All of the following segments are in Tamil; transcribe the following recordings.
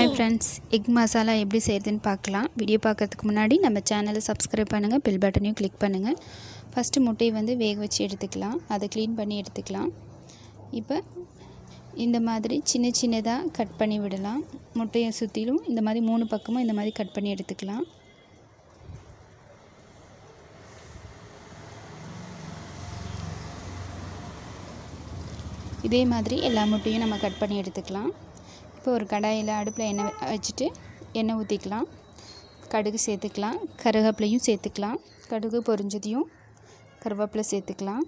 ஹாய் ஃப்ரெண்ட்ஸ் எக் மசாலா எப்படி செய்கிறதுன்னு பார்க்கலாம். வீடியோ பார்க்கறதுக்கு முன்னாடி நம்ம சேனலை சப்ஸ்கிரைப் பண்ணுங்கள் பெல் பட்டனையும் கிளிக் பண்ணுங்கள் ஃபஸ்ட்டு முட்டையை வந்து வேக வச்சு எடுத்துக்கலாம். அதை க்ளீன் பண்ணி எடுத்துக்கலாம். இப்போ இந்த மாதிரி சின்ன சின்னதாக கட் பண்ணி விடலாம். முட்டையை சுற்றிலும் இந்த மாதிரி மூணு பக்கமும் இந்த மாதிரி கட் பண்ணி எடுத்துக்கலாம். இதே மாதிரி எல்லா முட்டையும் நம்ம கட் பண்ணி எடுத்துக்கலாம். இப்போ ஒரு கடாயில் அடுப்பில் எண்ணெய் வச்சுட்டு எண்ணெய் ஊற்றிக்கலாம் கடுகு சேர்த்துக்கலாம். கருவேப்பிலையும் சேர்த்துக்கலாம். கடுகு பொரிஞ்சதையும் கருவேப்பிலை சேர்த்துக்கலாம்.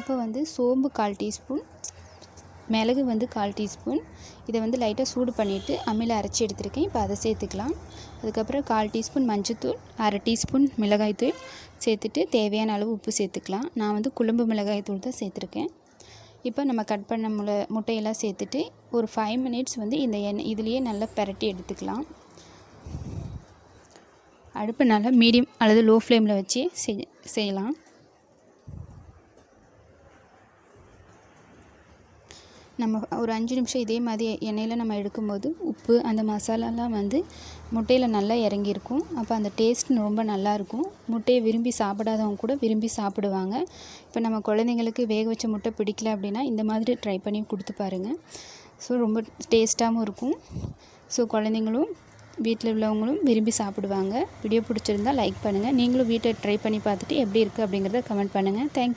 இப்போ வந்து சோம்பு கால் டீஸ்பூன் மிளகு வந்து கால் டீஸ்பூன். இதை வந்து லைட்டாக சூடு பண்ணிவிட்டு அம்மியில் அரைச்சி எடுத்துருக்கேன். இப்போ அதை சேர்த்துக்கலாம். அதுக்கப்புறம் கால் டீஸ்பூன் மஞ்சத்தூள் அரை டீஸ்பூன் மிளகாய்த்தூள் சேர்த்துட்டு தேவையான அளவு உப்பு சேர்த்துக்கலாம். நான் வந்து குழம்பு மிளகாய்த்தூள் தான் சேர்த்துருக்கேன். இப்போ நம்ம கட் பண்ண முளை முட்டையெல்லாம் சேர்த்துட்டு ஒரு ஃபைவ் மினிட்ஸ் வந்து இந்த எண்ணெய் இதுலேயே நல்லா பெரட்டி எடுத்துக்கலாம். அடுப்பு நல்லா மீடியம் அல்லது லோ ஃப்ளேமில் வச்சு செய்யலாம். நம்ம ஒரு அஞ்சு நிமிஷம் இதே மாதிரி எண்ணெயில் நம்ம எடுக்கும்போது உப்பு அந்த மசாலாலாம் வந்து முட்டையில் நல்லா இறங்கியிருக்கும். அப்போ அந்த டேஸ்ட் ரொம்ப நல்லாயிருக்கும். முட்டையை விரும்பி சாப்பிடாதவங்க கூட விரும்பி சாப்பிடுவாங்க. இப்போ நம்ம குழந்தைங்களுக்கு வேக வச்ச முட்டை பிடிக்கல அப்படின்னா இந்த மாதிரி ட்ரை பண்ணி கொடுத்து பாருங்கள் ஸோ ரொம்ப டேஸ்ட்டாகவும் இருக்கும். ஸோ குழந்தைங்களும் வீட்டில் உள்ளவங்களும் விரும்பி சாப்பிடுவாங்க. வீடியோ பிடிச்சிருந்தா லைக் பண்ணுங்கள் நீங்களும் வீட்டை ட்ரை பண்ணி பார்த்துட்டு எப்படி இருக்குது அப்படிங்கிறத கமெண்ட் பண்ணுங்கள் தேங்க்யூ